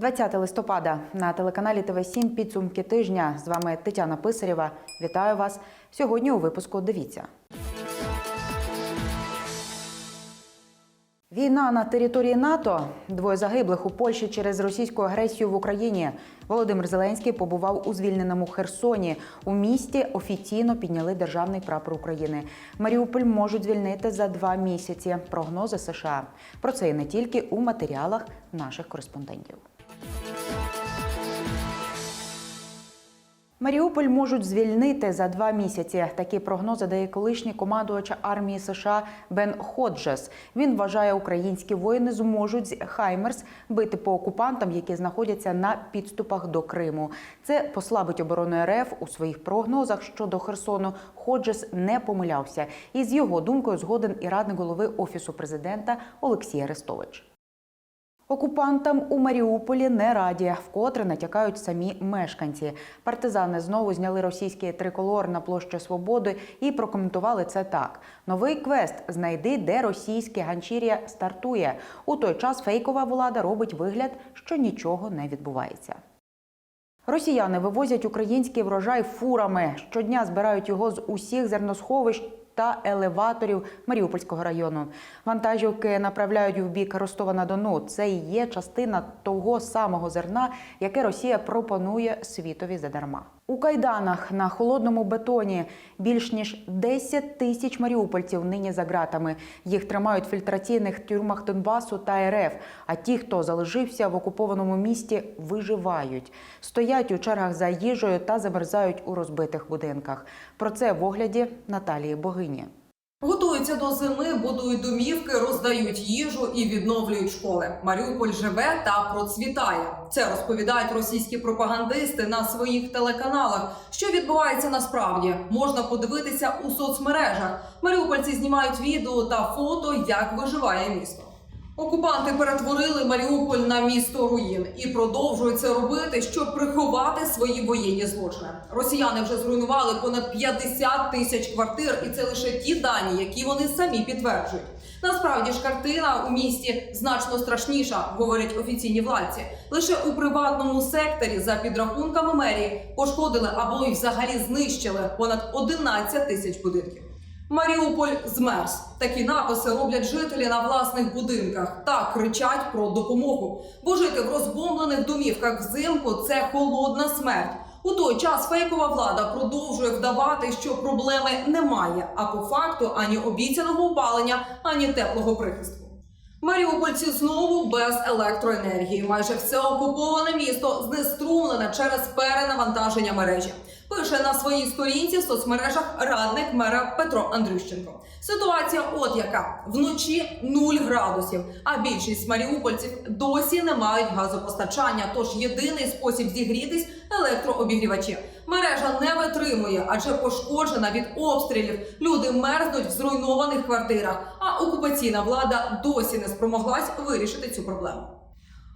20 листопада на телеканалі ТВ 7 підсумки тижня. З вами Тетяна Писарєва. Вітаю вас сьогодні. У випуску дивіться. Війна на території НАТО. Двоє загиблих у Польщі через російську агресію в Україні. Володимир Зеленський побував у звільненому Херсоні. У місті офіційно підняли державний прапор України. Маріуполь можуть звільнити за два місяці. Прогнози США. Про це і не тільки у матеріалах наших кореспондентів. Маріуполь можуть звільнити за два місяці. Такі прогнози дає колишній командувач армії США Бен Ходжес. Він вважає, українські воїни зможуть з Хаймерс бити по окупантам, які знаходяться на підступах до Криму. Це послабить оборону РФ у своїх прогнозах щодо Херсону. Ходжес не помилявся, і з його думкою згоден і радник голови офісу президента Олексій Арестович. Окупантам у Маріуполі не раді, вкотре натякають самі мешканці. Партизани знову зняли російський триколор на площі Свободи і прокоментували це так: новий квест знайди, де російське ганчір'я стартує. У той час фейкова влада робить вигляд, що нічого не відбувається. Росіяни вивозять український врожай фурами. Щодня збирають його з усіх зерносховищ та елеваторів Маріупольського району. Вантажівки направляють в бік Ростова-на-Дону. Це і є частина того самого зерна, яке Росія пропонує світові задарма. У кайданах на холодному бетоні більш ніж 10 тисяч маріупольців нині за ґратами. Їх тримають в фільтраційних тюрмах Донбасу та РФ. А ті, хто залишився в окупованому місті, виживають, стоять у чергах за їжею та замерзають у розбитих будинках. Про це в огляді Наталії Богині. Готуються до зими, будують домівки, роздають їжу і відновлюють школи. Маріуполь живе та процвітає. Це розповідають російські пропагандисти на своїх телеканалах. Що відбувається насправді, можна подивитися у соцмережах. Маріупольці знімають відео та фото, як виживає місто. Окупанти перетворили Маріуполь на місто руїн і продовжують це робити, щоб приховати свої воєнні злочини. Росіяни вже зруйнували понад 50 тисяч квартир, і це лише ті дані, які вони самі підтверджують. Насправді ж картина у місті значно страшніша, говорять офіційні владці. Лише у приватному секторі, за підрахунками мерії, пошкодили або й взагалі знищили понад 11 тисяч будинків. Маріуполь змерз. Такі написи роблять жителі на власних будинках та кричать про допомогу. Бо жити в розбомблених домівках взимку це холодна смерть. У той час фейкова влада продовжує вдавати, що проблеми немає, а по факту ані обіцяного опалення, ані теплого прихистку. Маріупольці знову без електроенергії. Майже все окуповане місто знеструмлене через перенавантаження мережі. Пише на своїй сторінці в соцмережах радник мера Петро Андрющенко. Ситуація от яка вночі 0 градусів, а більшість маріупольців досі не мають газопостачання. Тож єдиний спосіб зігрітись електрообігрівачі. Мережа не витримує, адже пошкоджена від обстрілів. Люди мерзнуть в зруйнованих квартирах. А окупаційна влада досі не спромоглась вирішити цю проблему.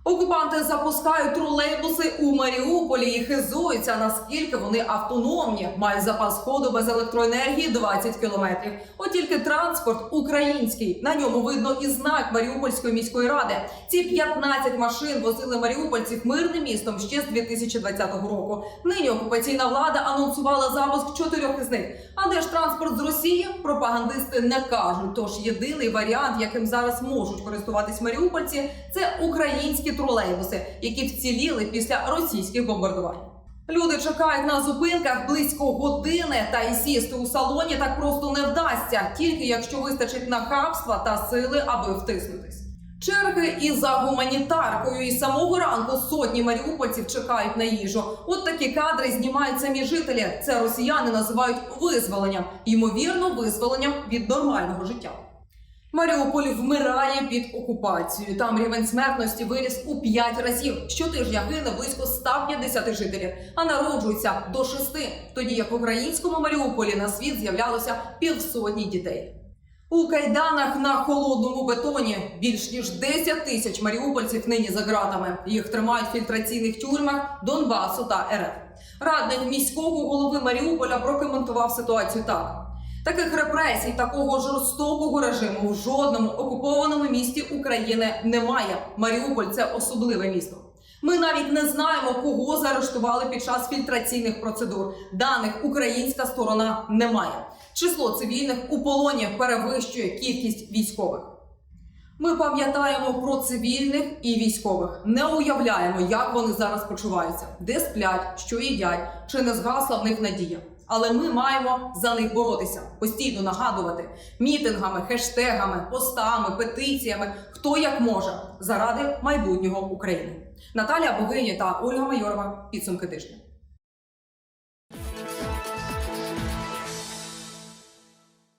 Окупанти запускають тролейбуси у Маріуполі і хизуються, наскільки вони автономні, мають запас ходу без електроенергії 20 кілометрів. От тільки транспорт український. На ньому видно і знак Маріупольської міської ради. Ці 15 машин возили маріупольців мирним містом ще з 2020 року. Нині окупаційна влада анонсувала запуск чотирьох із них. А де ж транспорт з Росії? Пропагандисти не кажуть. Тож єдиний варіант, яким зараз можуть користуватись маріупольці, це українські тролейбуси, які вціліли після російських бомбардувань. Люди чекають на зупинках близько години, та й сісти у салоні так просто не вдасться, тільки якщо вистачить нахабства та сили, аби втиснутись. Черги і за гуманітаркою, і самого ранку сотні маріупольців чекають на їжу. От такі кадри знімають самі жителі. Це росіяни називають визволенням, ймовірно, визволенням від нормального життя. Маріуполь вмирає під окупацією. Там рівень смертності виріс у 5 разів. Щотижня гине близько 150 жителів, а народжується до 6, тоді як в українському Маріуполі на світ з'являлося півсотні дітей. У кайданах на холодному бетоні більш ніж 10 тисяч маріупольців нині за ґратами. Їх тримають в фільтраційних тюрмах Донбасу та РФ. Радник міського голови Маріуполя прокоментував ситуацію так. Таких репресій, такого жорстокого режиму в жодному окупованому місті України немає. Маріуполь це особливе місто. Ми навіть не знаємо, кого заарештували під час фільтраційних процедур. Даних українська сторона не має. Число цивільних у полоні перевищує кількість військових. Ми пам'ятаємо про цивільних і військових, не уявляємо, як вони зараз почуваються, де сплять, що їдять, чи не згасла в них надія. Але ми маємо за них боротися, постійно нагадувати мітингами, хештегами, постами, петиціями, хто як може заради майбутнього України. Наталія Богині та Ольга Майорова. Підсумки тижня.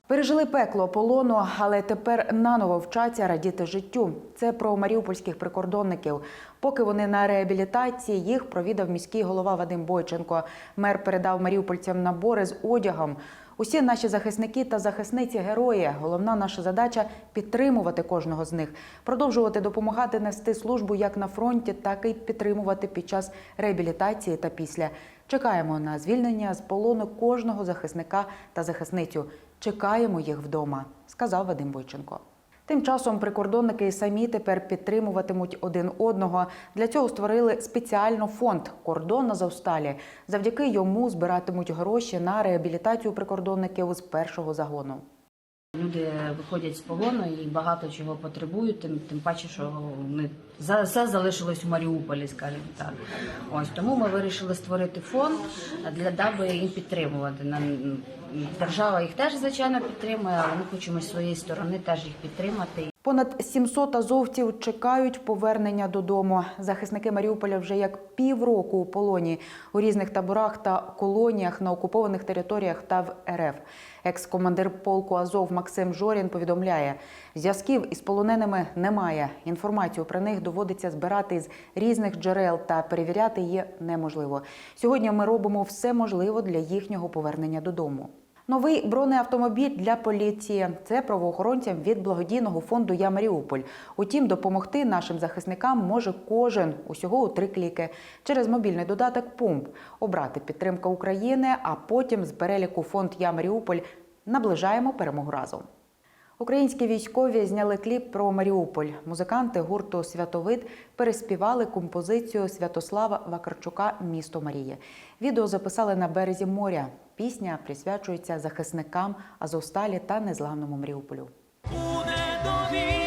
Пережили пекло полону, але тепер наново вчаться радіти життю. Це про маріупольських прикордонників. Поки вони на реабілітації, їх провідав міський голова Вадим Бойченко. Мер передав маріупольцям набори з одягом. Усі наші захисники та захисниці герої. Головна наша задача підтримувати кожного з них, продовжувати допомагати нести службу як на фронті, так і підтримувати під час реабілітації та після. Чекаємо на звільнення з полону кожного захисника та захисницю. Чекаємо їх вдома, сказав Вадим Бойченко. Тим часом прикордонники і самі тепер підтримуватимуть один одного. Для цього створили спеціально фонд Кордон на Завсталі. Завдяки йому збиратимуть гроші на реабілітацію прикордонників з першого загону. Люди виходять з полону і багато чого потребують, тим, тим паче, що не все залишилось у Маріуполі, скажімо так. Ось тому ми вирішили створити фонд для даби їм підтримувати. Нам держава їх теж звичайно підтримує, але ми хочемо з своєї сторони теж їх підтримати. Понад 700 азовців чекають повернення додому. Захисники Маріуполя вже як півроку у полоні у різних таборах та колоніях на окупованих територіях та в РФ. Екс-командир полку Азов Максим Жорін повідомляє, зв'язків із полоненими немає. Інформацію про них доводиться збирати з різних джерел та перевіряти її неможливо. Сьогодні ми робимо все можливе для їхнього повернення додому. Новий бронеавтомобіль для поліції це правоохоронцям від благодійного фонду Я Маріуполь. Утім, допомогти нашим захисникам може кожен усього у три кліки через мобільний додаток Пумп обрати підтримка України, а потім з переліку фонд Я Маріуполь наближаємо перемогу разом. Українські військові зняли кліп про Маріуполь. Музиканти гурту Святовид переспівали композицію Святослава Вакарчука Місто Марії. Відео записали на березі моря. Пісня присвячується захисникам Азовсталі та незламному Маріуполю. У до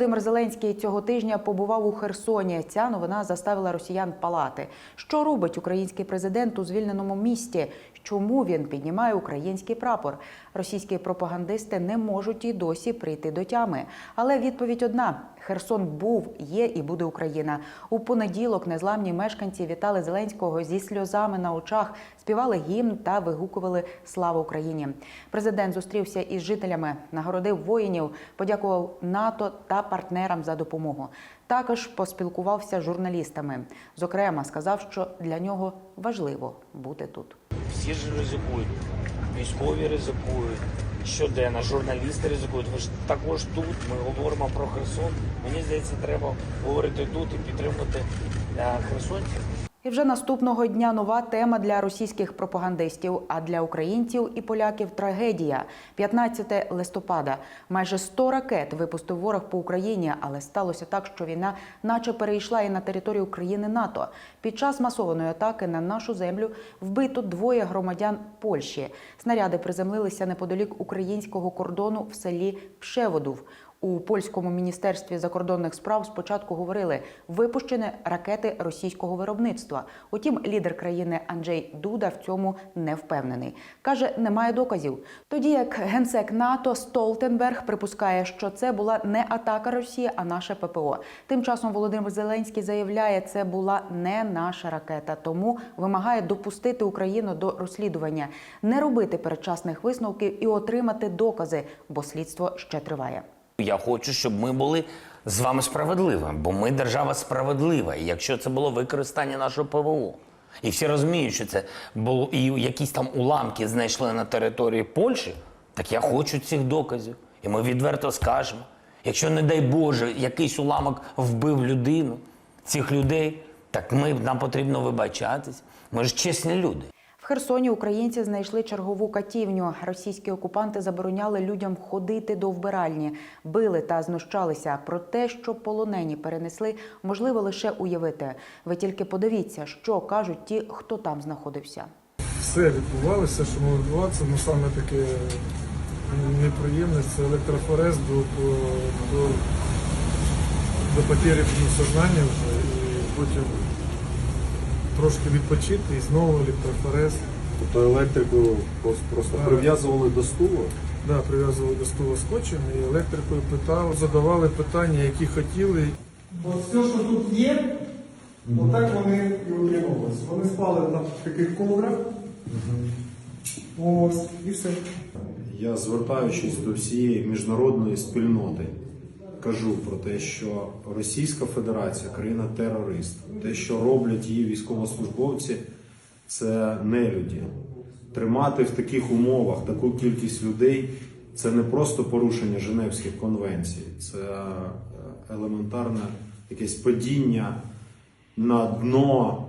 Володимир Зеленський цього тижня побував у Херсоні. Ця новина заставила росіян палати. Що робить український президент у звільненому місті? Чому він піднімає український прапор? Російські пропагандисти не можуть і досі прийти до тями. Але відповідь одна: Херсон був, є і буде Україна. У понеділок незламні мешканці вітали Зеленського зі сльозами на очах, співали гімн та вигукували Слава Україні. Президент зустрівся із жителями, нагородив воїнів, подякував НАТО та партнерам за допомогу. Також поспілкувався з журналістами. Зокрема, сказав, що для нього важливо бути тут. Всі ж ризикують, військові ризикують, щоденно, журналісти ризикують. Ви ж також тут. Ми говоримо про Херсон. Мені здається, треба говорити тут і підтримувати е, херсонців. І вже наступного дня нова тема для російських пропагандистів, а для українців і поляків трагедія. 15 листопада. Майже 100 ракет випустив ворог по Україні, але сталося так, що війна наче перейшла і на територію країни НАТО. Під час масованої атаки на нашу землю вбито двоє громадян Польщі. Снаряди приземлилися неподалік українського кордону в селі Пшеводув. У польському міністерстві закордонних справ спочатку говорили випущені ракети російського виробництва. Утім, лідер країни Анджей Дуда в цьому не впевнений. каже, немає доказів. Тоді як генсек НАТО Столтенберг припускає, що це була не атака Росії, а наше ППО. Тим часом Володимир Зеленський заявляє, це була не наша ракета, тому вимагає допустити Україну до розслідування, не робити передчасних висновків і отримати докази, бо слідство ще триває. Я хочу, щоб ми були з вами справедливими, бо ми держава справедлива. І якщо це було використання нашого ПВО, і всі розуміють, що це було і якісь там уламки знайшли на території Польщі, так я хочу цих доказів. І ми відверто скажемо. Якщо, не дай Боже, якийсь уламок вбив людину, цих людей Так ми нам потрібно вибачатись. Ми ж чесні люди. Херсоні українці знайшли чергову катівню. Російські окупанти забороняли людям ходити до вбиральні, били та знущалися. Про те, що полонені перенесли, можливо лише уявити. Ви тільки подивіться, що кажуть ті, хто там знаходився. все відбувалося, що могло відбуватися, ну саме таке неприємне це електрофорез до, до, до, до потері ну, сознання вже і потім трошки відпочити і знову електрофорез. Тобто електрику просто, Так. прив'язували до стула. Да, прив'язували до стула скотчем і електрикою питав, задавали питання, які хотіли. От все, що тут є, отак вони і утримувалися. Вони спали на таких коврах. Ось, і все. Я звертаючись до всієї міжнародної спільноти, кажу про те, що Російська Федерація країна терорист, те, що роблять її військовослужбовці, це нелюді. Тримати в таких умовах таку кількість людей це не просто порушення Женевських конвенцій, це е, елементарне якесь падіння на дно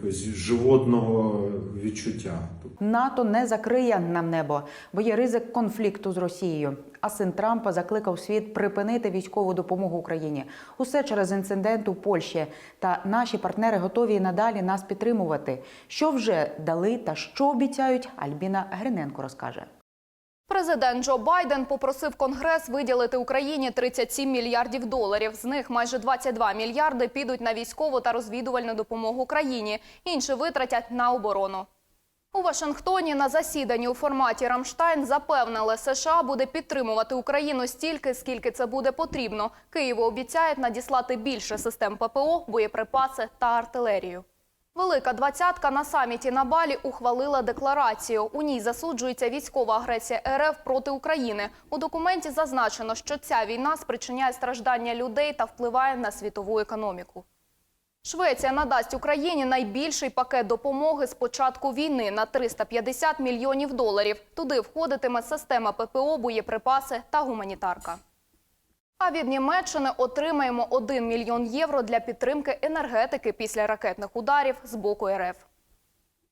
якогось животного відчуття. НАТО не закриє нам небо, бо є ризик конфлікту з Росією. А син Трампа закликав світ припинити військову допомогу Україні. Усе через інцидент у Польщі. Та наші партнери готові надалі нас підтримувати. Що вже дали та що обіцяють, Альбіна Гриненко розкаже. Президент Джо Байден попросив Конгрес виділити Україні 37 мільярдів доларів. З них майже 22 мільярди підуть на військову та розвідувальну допомогу Україні. Інші витратять на оборону. У Вашингтоні на засіданні у форматі Рамштайн запевнили, США буде підтримувати Україну стільки, скільки це буде потрібно. Києву обіцяють надіслати більше систем ППО, боєприпаси та артилерію. Велика двадцятка на саміті на Балі ухвалила декларацію. У ній засуджується військова агресія РФ проти України. У документі зазначено, що ця війна спричиняє страждання людей та впливає на світову економіку. Швеція надасть Україні найбільший пакет допомоги з початку війни на 350 мільйонів доларів. Туди входитиме система ППО, боєприпаси та гуманітарка. А від Німеччини отримаємо 1 мільйон євро для підтримки енергетики після ракетних ударів з боку РФ.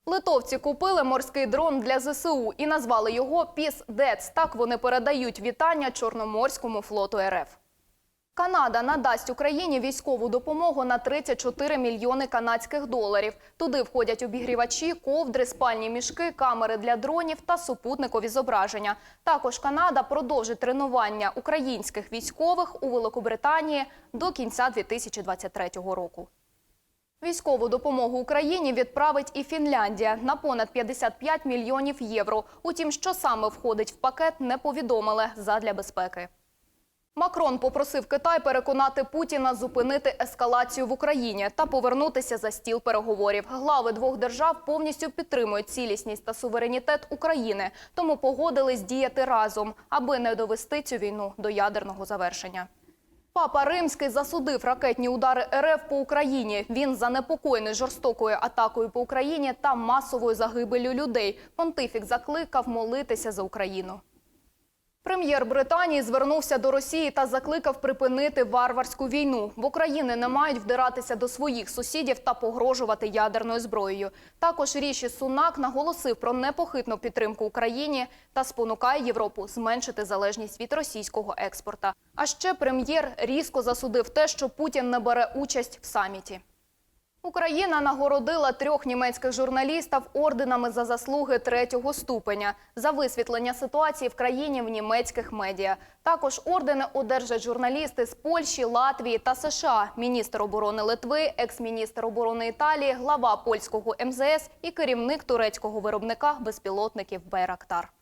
Литовці купили морський дрон для ЗСУ і назвали його Піс Дец. Так вони передають вітання Чорноморському флоту РФ. Канада надасть Україні військову допомогу на 34 мільйони канадських доларів. Туди входять обігрівачі, ковдри, спальні мішки, камери для дронів та супутникові зображення. Також Канада продовжить тренування українських військових у Великобританії до кінця 2023 року. Військову допомогу Україні відправить і Фінляндія на понад 55 мільйонів євро. Утім, що саме входить в пакет, не повідомили задля безпеки. Макрон попросив Китай переконати Путіна зупинити ескалацію в Україні та повернутися за стіл переговорів. Глави двох держав повністю підтримують цілісність та суверенітет України, тому погодились діяти разом, аби не довести цю війну до ядерного завершення. Папа Римський засудив ракетні удари РФ по Україні. Він занепокоєний жорстокою атакою по Україні та масовою загибелю людей. Понтифік закликав молитися за Україну. Прем'єр Британії звернувся до Росії та закликав припинити варварську війну. В Україні не мають вдиратися до своїх сусідів та погрожувати ядерною зброєю. Також Ріші Сунак наголосив про непохитну підтримку Україні та спонукає Європу зменшити залежність від російського експорта. А ще прем'єр різко засудив те, що Путін не бере участь в саміті. Україна нагородила трьох німецьких журналістів орденами за заслуги третього ступеня за висвітлення ситуації в країні в німецьких медіа. Також ордени одержать журналісти з Польщі, Латвії та США, міністр оборони Литви, екс-міністр оборони Італії, глава польського МЗС і керівник турецького виробника безпілотників Байрактар.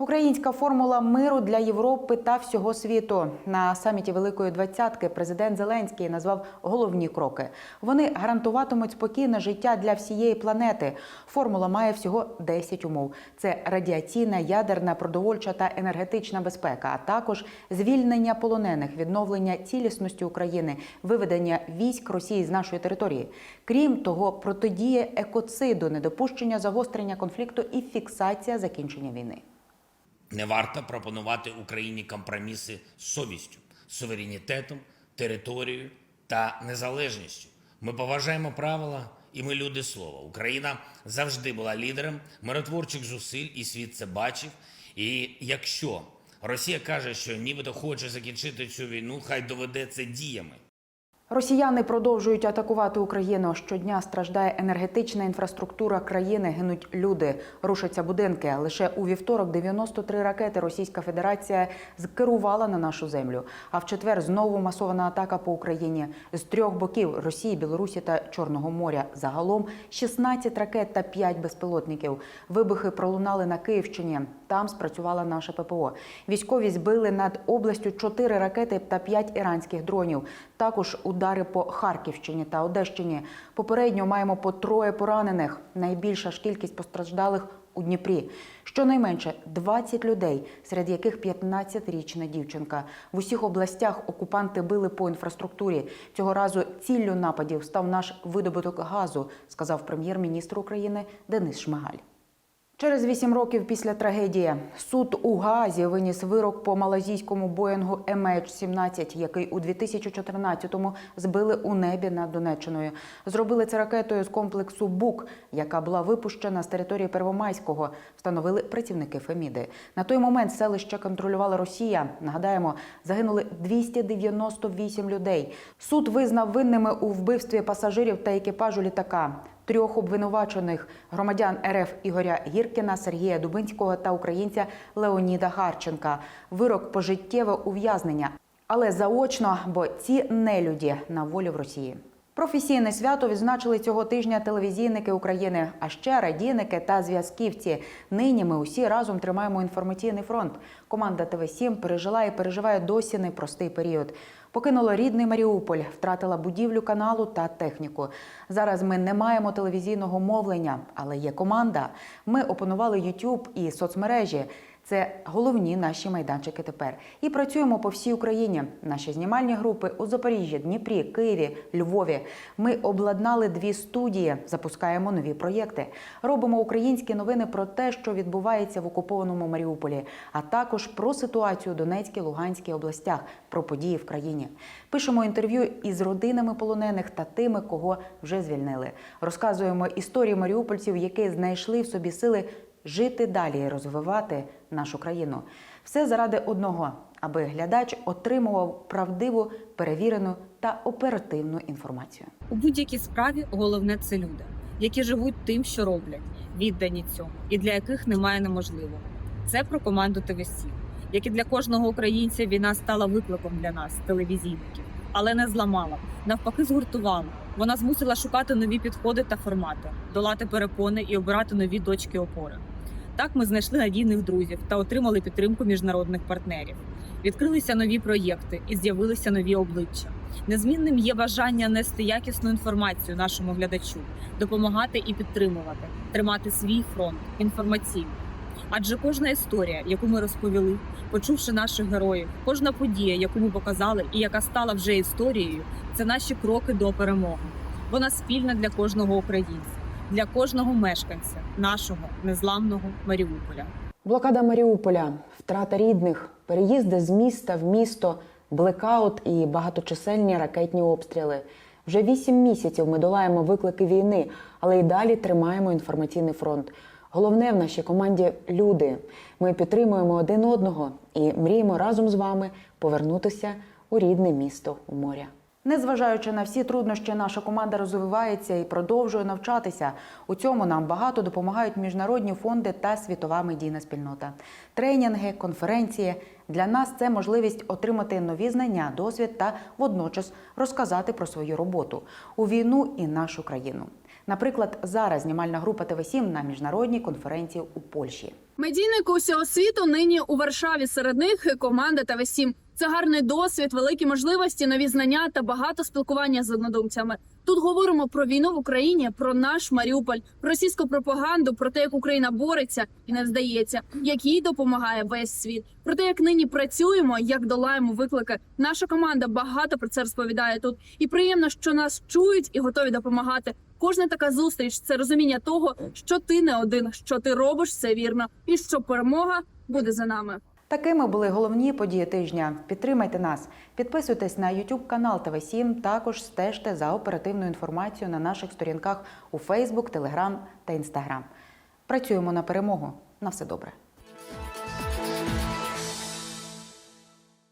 Українська формула миру для Європи та всього світу на саміті Великої Двадцятки президент Зеленський назвав головні кроки. Вони гарантуватимуть спокійне життя для всієї планети. Формула має всього 10 умов: це радіаційна, ядерна, продовольча та енергетична безпека, а також звільнення полонених, відновлення цілісності України, виведення військ Росії з нашої території. Крім того, протидія екоциду, недопущення загострення конфлікту і фіксація закінчення війни. Не варто пропонувати Україні компроміси з совістю, суверенітетом, територією та незалежністю. Ми поважаємо правила, і ми люди слова. Україна завжди була лідером миротворчих зусиль, і світ це бачив. І якщо Росія каже, що нібито хоче закінчити цю війну, хай доведе це діями. Росіяни продовжують атакувати Україну. Щодня страждає енергетична інфраструктура країни, гинуть люди, рушаться будинки. Лише у вівторок 93 ракети Російська Федерація скерувала на нашу землю. А в четвер знову масована атака по Україні з трьох боків Росії, Білорусі та Чорного моря. Загалом 16 ракет та 5 безпілотників. Вибухи пролунали на Київщині. Там спрацювала наша ППО. Військові збили над областю 4 ракети та 5 іранських дронів. Також удари по Харківщині та Одещині. Попередньо маємо по троє поранених. Найбільша ж кількість постраждалих у Дніпрі. Щонайменше 20 людей, серед яких 15-річна дівчинка. В усіх областях окупанти били по інфраструктурі. Цього разу ціллю нападів став наш видобуток газу, сказав прем'єр-міністр України Денис Шмигаль. Через вісім років після трагедії суд у Гаазі виніс вирок по малазійському боїнгу MH17, який у 2014-му збили у небі над Донеччиною. Зробили це ракетою з комплексу БУК, яка була випущена з території Первомайського. Встановили працівники Феміди. На той момент селище контролювала Росія. Нагадаємо, загинули 298 людей. Суд визнав винними у вбивстві пасажирів та екіпажу літака трьох обвинувачених громадян РФ Ігоря Гіркіна, Сергія Дубинського та українця Леоніда Гарченка. Вирок пожиттєве ув'язнення, але заочно, бо ці нелюді на волі в Росії. Професійне свято відзначили цього тижня телевізійники України, а ще радійники та зв'язківці. Нині ми усі разом тримаємо інформаційний фронт. Команда ТВ 7 пережила і переживає досі непростий період. Покинула рідний Маріуполь, втратила будівлю каналу та техніку. Зараз ми не маємо телевізійного мовлення, але є команда. Ми опанували YouTube і соцмережі. Це головні наші майданчики тепер. І працюємо по всій Україні. Наші знімальні групи у Запоріжжі, Дніпрі, Києві, Львові. Ми обладнали дві студії, запускаємо нові проєкти. Робимо українські новини про те, що відбувається в окупованому Маріуполі, а також про ситуацію у Донецькій, Луганській областях, про події в країні. Пишемо інтерв'ю із родинами полонених та тими, кого вже звільнили. Розказуємо історії маріупольців, які знайшли в собі сили жити далі і розвивати нашу країну. Все заради одного, аби глядач отримував правдиву, перевірену та оперативну інформацію. У будь-якій справі головне це люди, які живуть тим, що роблять, віддані цьому, і для яких немає неможливого. Це про команду ТВС, як і для кожного українця війна стала викликом для нас, телевізійників, але не зламала, навпаки, згуртувала. Вона змусила шукати нові підходи та формати, долати перепони і обирати нові точки опори. Так ми знайшли надійних друзів та отримали підтримку міжнародних партнерів. Відкрилися нові проєкти і з'явилися нові обличчя. Незмінним є бажання нести якісну інформацію нашому глядачу, допомагати і підтримувати, тримати свій фронт інформаційний. Адже кожна історія, яку ми розповіли, почувши наших героїв, кожна подія, яку ми показали, і яка стала вже історією, це наші кроки до перемоги. Вона спільна для кожного українця, для кожного мешканця нашого незламного Маріуполя. Блокада Маріуполя, втрата рідних, переїзди з міста в місто, блекаут і багаточисельні ракетні обстріли. Вже вісім місяців ми долаємо виклики війни, але й далі тримаємо інформаційний фронт. Головне в нашій команді люди. Ми підтримуємо один одного і мріємо разом з вами повернутися у рідне місто у моря. Незважаючи на всі труднощі, наша команда розвивається і продовжує навчатися. У цьому нам багато допомагають міжнародні фонди та світова медійна спільнота. Тренінги, конференції для нас це можливість отримати нові знання, досвід та водночас розказати про свою роботу у війну і нашу країну. Наприклад, зараз знімальна група ТВ7 на міжнародній конференції у Польщі. Медійники усього світу нині у Варшаві. Серед них команда ТВ7. Це гарний досвід, великі можливості, нові знання та багато спілкування з однодумцями. Тут говоримо про війну в Україні, про наш Маріуполь, російську пропаганду, про те, як Україна бореться і не здається, як їй допомагає весь світ. Про те, як нині працюємо, як долаємо виклики. Наша команда багато про це розповідає тут. І приємно, що нас чують і готові допомагати. Кожна така зустріч це розуміння того, що ти не один, що ти робиш все вірно, і що перемога буде за нами. Такими були головні події тижня. Підтримайте нас, підписуйтесь на YouTube канал ТВ 7 Також стежте за оперативною інформацією на наших сторінках у Facebook, Telegram та Instagram. Працюємо на перемогу. На все добре.